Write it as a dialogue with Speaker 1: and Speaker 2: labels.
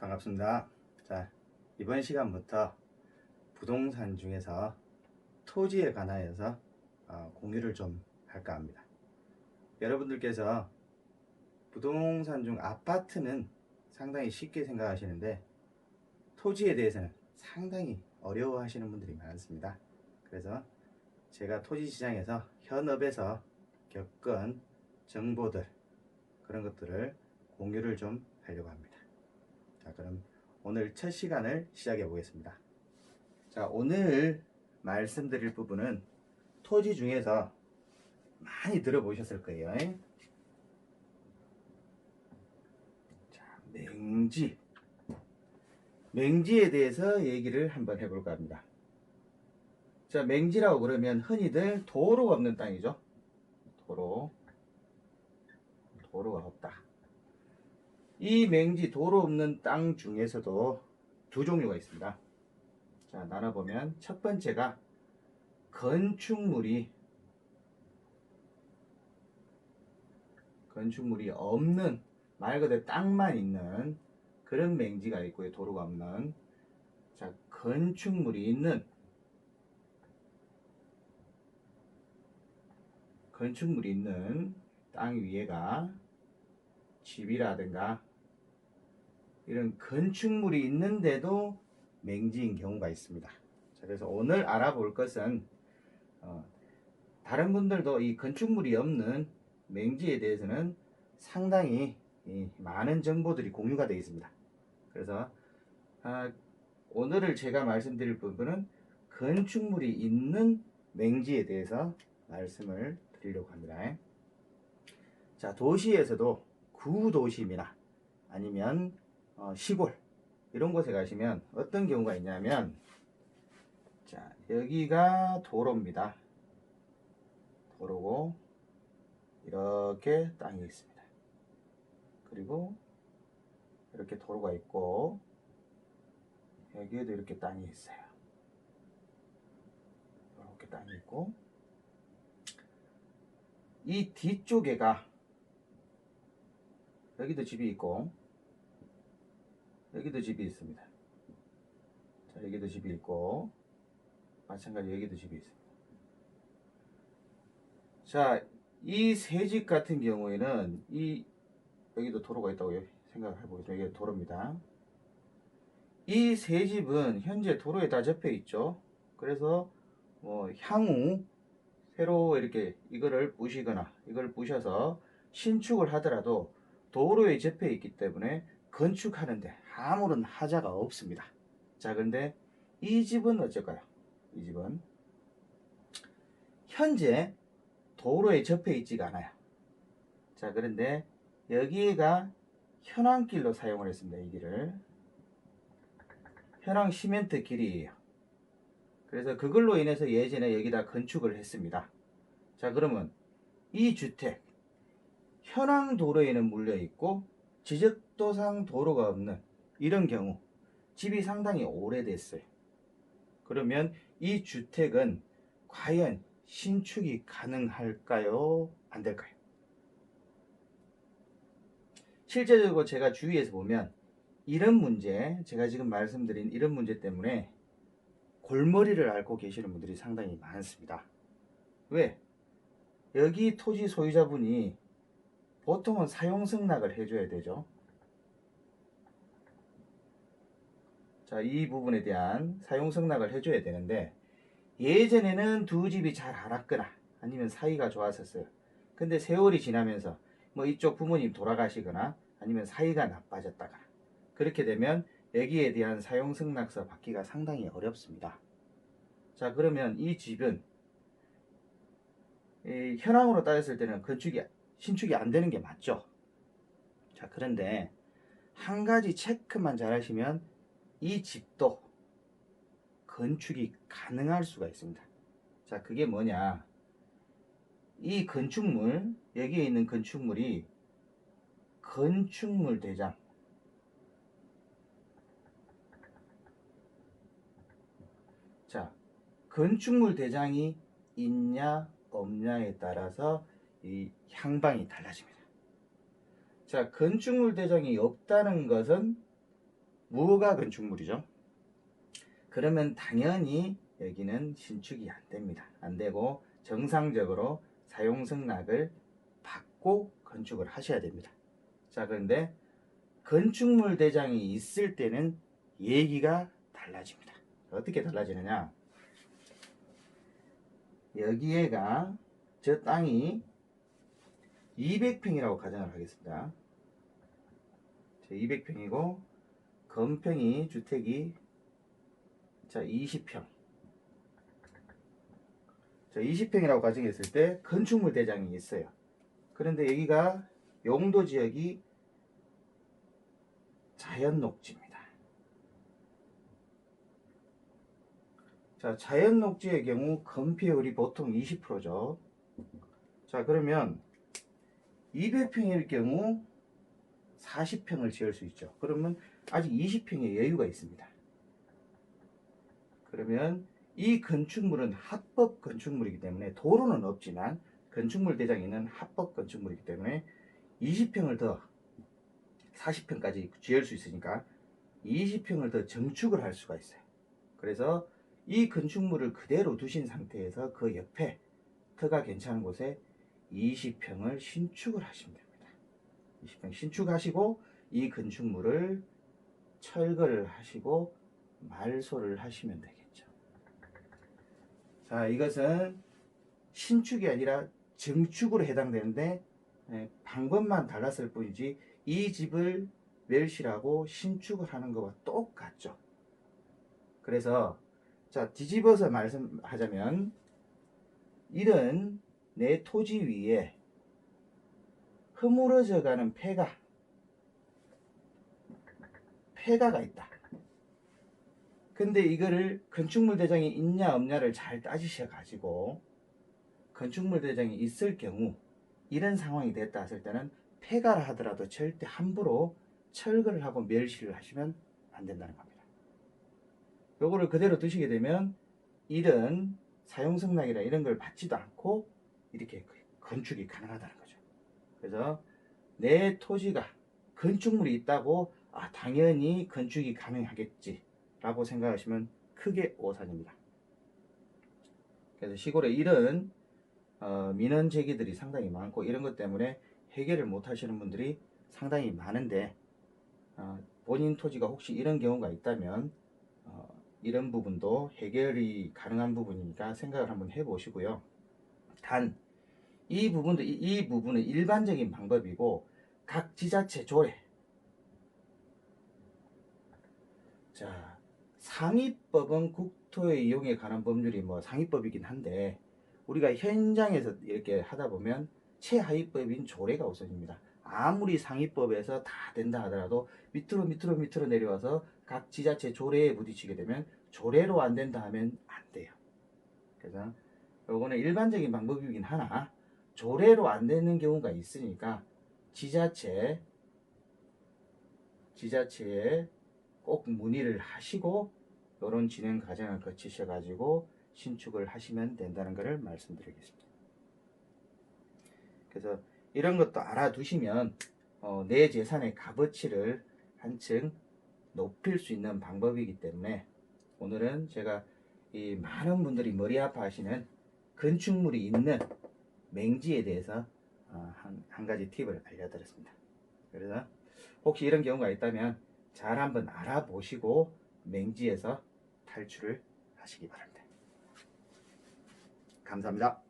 Speaker 1: 반갑습니다. 자, 이번 시간부터 부동산 중에서 토지에 관하여서 어, 공유를 좀 할까 합니다. 여러분들께서 부동산 중 아파트는 상당히 쉽게 생각하시는데 토지에 대해서는 상당히 어려워하시는 분들이 많습니다. 그래서 제가 토지 시장에서 현업에서 겪은 정보들 그런 것들을 공유를 좀 하려고 합니다. 자, 그럼 오늘 첫 시간을 시작해 보겠습니다. 자, 오늘 말씀드릴 부분은 토지 중에서 많이 들어보셨을 거예요. 자, 맹지. 맹지에 대해서 얘기를 한번 해볼까 합니다. 자, 맹지라고 그러면 흔히들 도로가 없는 땅이죠. 도로. 도로가 없다. 이 맹지 도로 없는 땅 중에서도 두 종류가 있습니다. 자, 나눠보면 첫 번째가 건축물이 건축물이 없는 말 그대로 땅만 있는 그런 맹지가 있고요. 도로가 없는 자, 건축물이 있는 건축물이 있는 땅 위에가 집이라든가 이런 건축물이 있는데도 맹지인 경우가 있습니다. 자, 그래서 오늘 알아볼 것은 어, 다른 분들도 이 건축물이 없는 맹지에 대해서는 상당히 이 많은 정보들이 공유가 되어 있습니다. 그래서 아, 오늘을 제가 말씀드릴 부분은 건축물이 있는 맹지에 대해서 말씀을 드리려고 합니다. 자, 도시에서도 구도심이나 아니면 어, 시골. 이런 곳에 가시면 어떤 경우가 있냐면 자 여기가 도로입니다. 도로고 이렇게 땅이 있습니다. 그리고 이렇게 도로가 있고 여기에도 이렇게 땅이 있어요. 이렇게 땅이 있고 이 뒤쪽에가 여기도 집이 있고 여기도 집이 있습니다. 자, 여기도 집이 있고 마찬가지 여기도 집이 있습니다. 자, 이 세 집 같은 경우에는 이 여기도 도로가 있다고 생각해 보겠습니다. 이게 도로입니다. 이 세 집은 현재 도로에 다 접해 있죠. 그래서 뭐 향후 새로 이렇게 이거를 부시거나 이걸 부셔서 신축을 하더라도 도로에 접해 있기 때문에 건축하는데 아무런 하자가 없습니다. 자, 그런데 이 집은 어쩔까요? 이 집은 현재 도로에 접해 있지가 않아요. 자, 그런데 여기가 현황길로 사용을 했습니다. 이 길을. 현황 시멘트 길이에요. 그래서 그걸로 인해서 예전에 여기다 건축을 했습니다. 자, 그러면 이 주택 현황 도로에는 물려 있고 지적도상 도로가 없는 이런 경우 집이 상당히 오래됐어요. 그러면 이 주택은 과연 신축이 가능할까요? 안 될까요? 실제적으로 제가 주위에서 보면 이런 문제, 제가 지금 말씀드린 이런 문제 때문에 골머리를 앓고 계시는 분들이 상당히 많습니다. 왜? 여기 토지 소유자분이 보통은 사용 승낙을 해줘야 되죠. 자, 이 부분에 대한 사용 승낙을 해줘야 되는데 예전에는 두 집이 잘 알았거나 아니면 사이가 좋았었어요. 근데 세월이 지나면서 뭐 이쪽 부모님 돌아가시거나 아니면 사이가 나빠졌다거나 그렇게 되면 여기에 대한 사용 승낙서 받기가 상당히 어렵습니다. 자, 그러면 이 집은 이 현황으로 따졌을 때는 건축이 신축이 안 되는 게 맞죠. 자, 그런데 한 가지 체크만 잘 하시면 이 집도 건축이 가능할 수가 있습니다. 자, 그게 뭐냐? 이 건축물, 여기에 있는 건축물이 건축물 대장. 자, 건축물 대장이 있냐, 없냐에 따라서 이 향방이 달라집니다. 자, 건축물 대장이 없다는 것은 무허가 건축물이죠. 그러면 당연히 여기는 신축이 안 됩니다. 안 되고 정상적으로 사용 승낙을 받고 건축을 하셔야 됩니다. 자, 그런데 건축물 대장이 있을 때는 얘기가 달라집니다. 어떻게 달라지느냐? 여기에가 저 땅이 200평이라고 가정을 하겠습니다. 200평이고 건평이 주택이 자 20평. 자 20평이라고 가정했을 때 건축물 대장이 있어요. 그런데 여기가 용도 지역이 자연 녹지입니다. 자, 자연 녹지의 경우 건폐율이 보통 20%죠. 자, 그러면 200평일 경우 40평을 지을 수 있죠. 그러면 아직 20평의 여유가 있습니다. 그러면 이 건축물은 합법 건축물이기 때문에 도로는 없지만 건축물 대장에는 합법 건축물이기 때문에 20평을 더 40평까지 지을 수 있으니까 20평을 더 증축을 할 수가 있어요. 그래서 이 건축물을 그대로 두신 상태에서 그 옆에 터가 괜찮은 곳에 20평을 신축을 하시면 됩니다. 20평 신축하시고 이 건축물을 철거를 하시고 말소를 하시면 되겠죠. 자, 이것은 신축이 아니라 증축으로 해당되는데 예, 방법만 달랐을 뿐이지 이 집을 멸실하고 신축을 하는 것과 똑같죠. 그래서 자 뒤집어서 말씀하자면 이런 내 토지 위에 허물어져 가는 폐가 폐가가 있다. 근데 이거를 건축물 대장이 있냐 없냐를 잘 따지셔 가지고 건축물 대장이 있을 경우 이런 상황이 됐다 했을 때는 폐가를 하더라도 절대 함부로 철거를 하고 멸시를 하시면 안 된다는 겁니다. 요거를 그대로 두시게 되면 이런 사용 승낙이나 이런 걸 받지도 않고 이렇게 건축이 가능하다는 거죠. 그래서 내 토지가 건축물이 있다고 아 당연히 건축이 가능하겠지라고 생각하시면 크게 오산입니다. 그래서 시골에 이런 어, 민원 제기들이 상당히 많고 이런 것 때문에 해결을 못 하시는 분들이 상당히 많은데 어, 본인 토지가 혹시 이런 경우가 있다면 어, 이런 부분도 해결이 가능한 부분이니까 생각을 한번 해보시고요. 단 이 부분도 이, 이 부분은 일반적인 방법이고 각 지자체 조례 자 상위법은 국토의 이용에 관한 법률이 뭐 상위법이긴 한데 우리가 현장에서 이렇게 하다 보면 최하위법인 조례가 우선입니다. 아무리 상위법에서 다 된다 하더라도 밑으로 밑으로 밑으로 내려와서 각 지자체 조례에 부딪히게 되면 조례로 안 된다 하면 안 돼요. 그래서 요거는 일반적인 방법이긴 하나 조례로 안 되는 경우가 있으니까 지자체 지자체에 꼭 문의를 하시고 이런 진행 과정을 거치셔 가지고 신축을 하시면 된다는 것을 말씀드리겠습니다. 그래서 이런 것도 알아두시면 어, 내 재산의 값어치를 한층 높일 수 있는 방법이기 때문에 오늘은 제가 이 많은 분들이 머리 아파하시는 건축물이 있는 맹지에 대해서 어, 한, 한 가지 팁을 알려드렸습니다. 그래서 혹시 이런 경우가 있다면 잘 한번 알아보시고 맹지에서 탈출을 하시기 바랍니다. 감사합니다.